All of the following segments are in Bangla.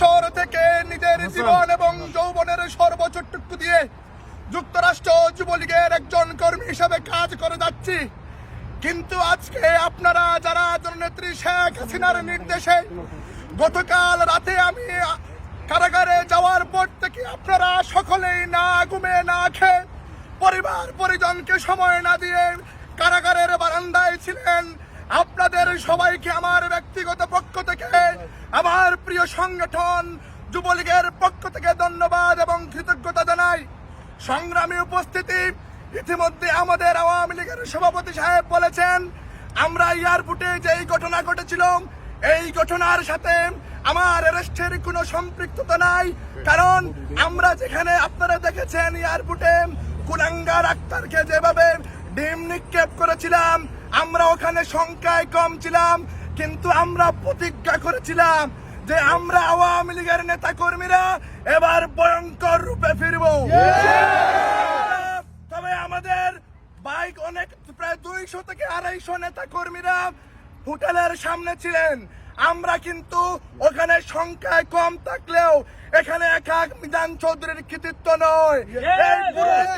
শহর থেকে নিজের জীবন এবং যৌবনের সর্বোচ্চটুকু দিয়ে যুক্তরাষ্ট্র যুবলীগের একজন কর্মী হিসেবে কাজ করে যাচ্ছি। কিন্তু আজকে আপনারা যারা জননেত্রী শেখ হাসিনার নির্দেশে গতকাল রাতে আমি কারাগারে যাওয়ার পর থেকে আপনারা সকলেই না ঘুমে না খেয়ে পরিবার পরিজনকে সময় না দিয়ে কারাগারের বারান্দায় ছিলেন। আপনাদের সবাইকে আমার ব্যক্তিগত পক্ষ থেকে, আমার প্রিয় সংগঠন যুবলীগের পক্ষ থেকে ধন্যবাদ এবং কৃতজ্ঞতা জানাই। সংগ্রামী উপস্থিতি, ইতিমধ্যে আমাদের আওয়ামী লীগের সভাপতি সাহেব বলেছেন, আমরা এয়ারপোর্টে যেই ঘটনা ঘটেছিল, এই ঘটনার সাথে আমার অ্যারেস্টের কোনো সম্পৃক্ততা নাই। কারণ আমরা যেখানে আপনারা দেখেছেন এয়ারপোর্টে কুলাঙ্গার আক্তারকে যেভাবে ডিম নিক্ষেপ করেছিলাম। আমরা ওখানে সংখ্যায় কম ছিলাম, কিন্তু আমরা প্রতিজ্ঞা করেছিলাম যে আমরা আওয়ামী লীগের নেতা কর্মীরা এবার ভয়ঙ্কর রূপে ফিরবো। তবে আমাদের বাইক অনেক, প্রায় দুইশো থেকে আড়াইশো নেতা কর্মীরা হোটেলের সামনে ছিলেন। আমরা কিন্তু ওখানে সংখ্যায় কম থাকলেও এখানে একা মিজান চৌধুরীর কৃতিত্ব নয়।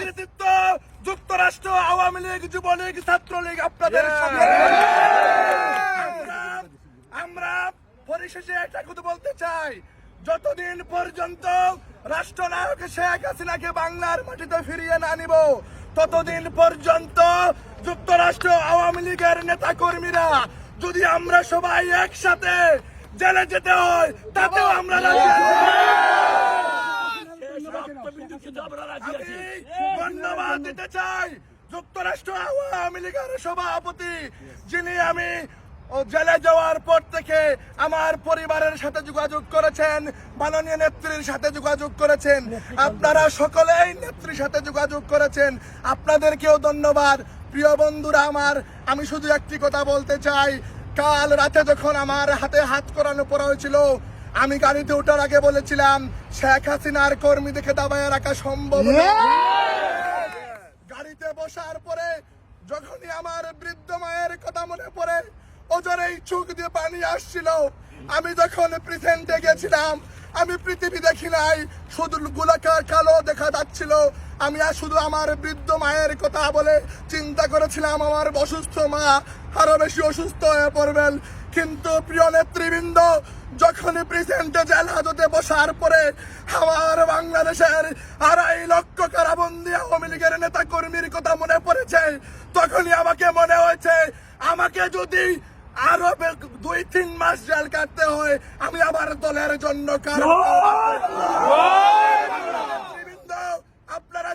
কৃতিত্ব যুক্তরাষ্ট্র আওয়ামী লীগ যুবলীগ ছাত্রলীগ আপনাদের আমরা- পরিশেষে এটা কথা বলতে চাই। যতদিন পর্যন্ত রাষ্ট্রনায়ক শেখ হাসিনাকে বাংলার মাটিতে ফিরিয়ে না নিব ততদিন পর্যন্ত যুক্তরাষ্ট্র আওয়ামী লীগের নেতা কর্মীরা যদি আমরা সবাই একসাথে জেলে যেতে হয় তাতেও আমরা রাজি আছি। ধন্যবাদ দিতে চাই। যুক্তরাষ্ট্র আওয়ামী লীগের সভাপতি, যিনি আমি জেলে যাওয়ার পর থেকে আমার পরিবারের সাথে যোগাযোগ করেছেন, মাননীয় নেত্রীর সাথে যোগাযোগ করেছেন, আপনারা সকলেই নেত্রীর সাথে যোগাযোগ করেছেন। আপনাদেরকেও ধন্যবাদ। প্রিয় বন্ধুরা আমার, আমি শুধু একটি কথা বলতে চাই। কাল রাতে যখন আমার হাতে হাত করানো পড়া হয়েছিল, আমি গাড়িতে ওঠার আগে বলেছিলাম, শেখ হাসিনার কর্মী দেখে দাবায় রাখা সম্ভব না বসার পরে যখনই আমার বৃদ্ধ মায়ের কথা মনে পড়ে ওজনেই চোখ দিয়ে পানি আসছিল। আমি যখন প্রেজেন্টে গেছিলাম, আমি পৃথিবী দেখি নাই, শুধু গোলাকার কালো দেখা যাচ্ছিল। আমি আর শুধু আমার বৃদ্ধ মায়ের কথা বলে চিন্তা করেছিলাম, আমার অসুস্থ মা আরও বেশি অসুস্থ হয়ে পড়বেন। কিন্তু প্রিয় নেতৃবৃন্দ, যখনই প্রেসিডেন্টে জেল হাজতে বসার পরে, আমার বাংলাদেশের আড়াই লক্ষ কারাবন্দি তখনই আমাকে মনে হয়েছে আমাকে যদি আরও দুই তিন মাস জেল কাটতে হয় আমি আমার দলের জন্য কারণ